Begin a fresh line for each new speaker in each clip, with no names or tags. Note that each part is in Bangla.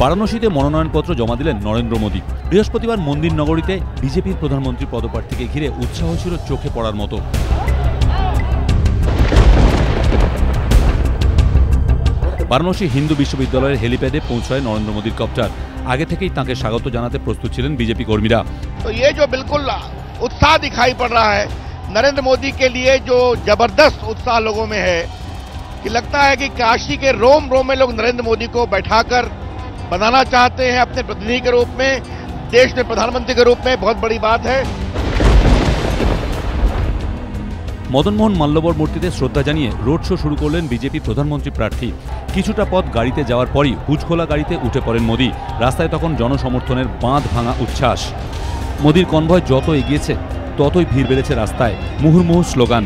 বারাণসীতে মনোনয়নপত্র জমা দিলেন নরেন্দ্র মোদী বৃহস্পতিবার মন্দির নগরীতে বিজেপির প্রধানমন্ত্রী পদপ্রার্থীকে ঘিরে উৎসাহ ছিল চোখে পড়ার মতো বারাণসী হিন্দু বিশ্ববিদ্যালয়ের হেলিপ্যাডে পৌঁছায় নরেন্দ্র মোদীর কপ্টার আগে থেকেই তাঁকে স্বাগত জানাতে প্রস্তুত ছিলেন বিজেপি কর্মীরা
तो ये जो बिल्कुल उत्साह दिखाई पड़ रहा है नरेंद्र मोदी के लिए जो जबरदस्त उत्साह लोगों में है कि लगता है कि काशी के रोम रोम में लोग नरेंद्र मोदी को बैठाकर बनाना चाहते हैं अपने प्रतिनिधि के रूप में देश में प्रधानमंत्री के रूप में बहुत बड़ी बात है
মদনমোহন মাল্যবর মূর্তিতে শ্রদ্ধা জানিয়ে রোড শো শুরু করলেন বিজেপি প্রধানমন্ত্রী প্রার্থী কিছুটা পথ গাড়িতে যাওয়ার পরই হুজখোলা গাড়িতে উঠে পড়েন মোদী রাস্তায় তখন জনসমর্থনের বাঁধ ভাঙা উচ্ছ্বাস মোদীর কনভয় যত এগিয়েছে ততই ভিড় বেড়েছে রাস্তায় মুহুর্মুহু স্লোগান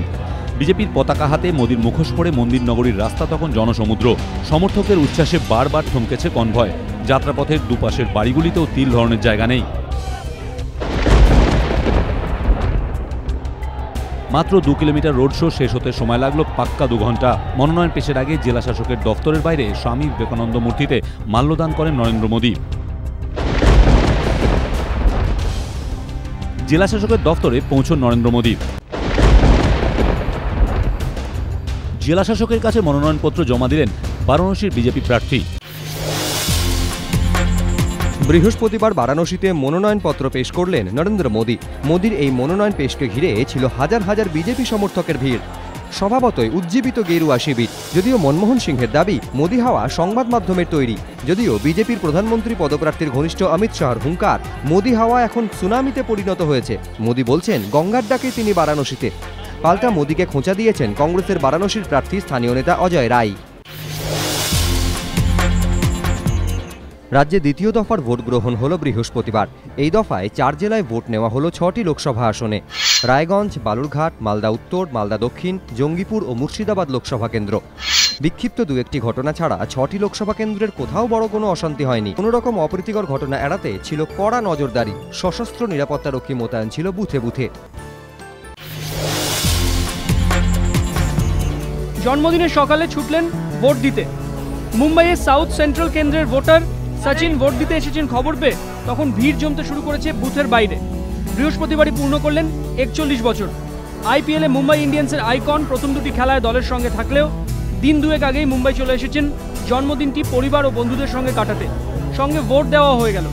বিজেপির পতাকা হাতে মোদীর মুখোশ পরে মন্দির নগরীর রাস্তা তখন জনসমুদ্র সমর্থকের উচ্ছ্বাসে বারবার থমকেছে কনভয় যাত্রাপথের দুপাশের বাড়িগুলিতেও তিল ধরনের জায়গা নেই। মাত্র দু কিলোমিটার রোড শো শেষ হতে সময় লাগল পাক্কা দু ঘণ্টা। মনোনয়ন পেশের আগে জেলা শাসকের দফতরের বাইরে স্বামী বিবেকানন্দ মূর্তিতে মাল্যদান করেন নরেন্দ্র মোদী। জেলা শাসকের দফতরে পৌঁছন নরেন্দ্র মোদী। জেলা শাসকের কাছে মনোনয়নপত্র জমা দিলেন বারাণসীর বিজেপি প্রার্থী।
বৃহস্পতিবার বারাণসীতে মনোনয়নপত্র পেশ করলেন নরেন্দ্র মোদী। মোদীর এই মনোনয়ন পেশকে ঘিরে ছিল হাজার হাজার বিজেপি সমর্থকের ভিড়। স্বভাবতই উজ্জীবিত গেরুয়া শিবির। যদিও মনমোহন সিংহের দাবি, মোদী হাওয়া সংবাদ মাধ্যমের তৈরি। যদিও বিজেপির প্রধানমন্ত্রী পদপ্রার্থীর ঘনিষ্ঠ অমিত শাহর হুঙ্কার, মোদী হাওয়া এখন সুনামিতে পরিণত হয়েছে। মোদী বলছেন, গঙ্গার ডাকে তিনি বারাণসীতে। পাল্টা মোদীকে খোঁচা দিয়েছেন কংগ্রেসের বারাণসীর প্রার্থী স্থানীয় নেতা অজয় রায়। রাজ্যে দ্বিতীয় দফার ভোট গ্রহণ হলো বৃহস্পতিবার। এই দফায় চার জেলায় ভোট নেওয়া হলো ছটি লোকসভা আসনে। রায়গঞ্জ, বালুরঘাট, মালদা উত্তর, মালদা দক্ষিণ, জঙ্গিপুর ও মুর্শিদাবাদ লোকসভা কেন্দ্র। বিক্ষিপ্ত দু একটি ঘটনা ছাড়া ছটি লোকসভা কেন্দ্রের কোথাও বড় কোনো অশান্তি হয়নি। কোনো রকম অপ্রীতিকর ঘটনা এড়াতে ছিল কড়া নজরদারি। সশস্ত্র নিরাপত্তারক্ষী মোতায়েন ছিল বুথে বুথে।
জন্মদিনের সকালে ছুটলেন ভোট দিতে। মুম্বাইয়ের সাউথ সেন্ট্রাল কেন্দ্রের ভোটার সচিন ভোট দিতে এসেছেন খবর পেয়ে তখন ভিড় জমতে শুরু করেছে বুথের বাইরে। বৃহস্পতিবারই পূর্ণ করলেন একচল্লিশ বছর। আইপিএলে মুম্বাই ইন্ডিয়ান্সের আইকন প্রথম দুটি খেলায় দলের সঙ্গে থাকলেও দিন দুয়েক আগেই মুম্বাই চলে এসেছেন জন্মদিনটি পরিবার ও বন্ধুদের সঙ্গে কাটাতে। সঙ্গে ভোট দেওয়া হয়ে গেল।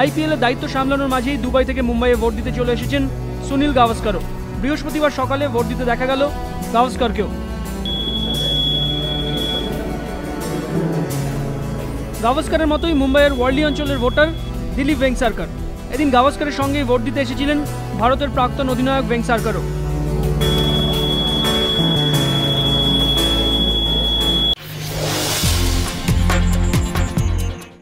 আইপিএলের দায়িত্ব সামলানোর মাঝেই দুবাই থেকে মুম্বাইয়ে ভোট দিতে চলে এসেছেন সুনীল গাভাস্কারও। বৃহস্পতিবার সকালে ভোট দিতে দেখা গেল গাভাস্কারকেও। গাভাস্কারের মতোই মুম্বাইয়ের ওয়ার্ল্ডি অঞ্চলের ভোটার দিলীপ ভেংসারকার। এদিন গাভাস্কারের সঙ্গেই ভোট দিতে এসেছিলেন ভারতের প্রাক্তন অধিনায়ক ভেংসারকরও।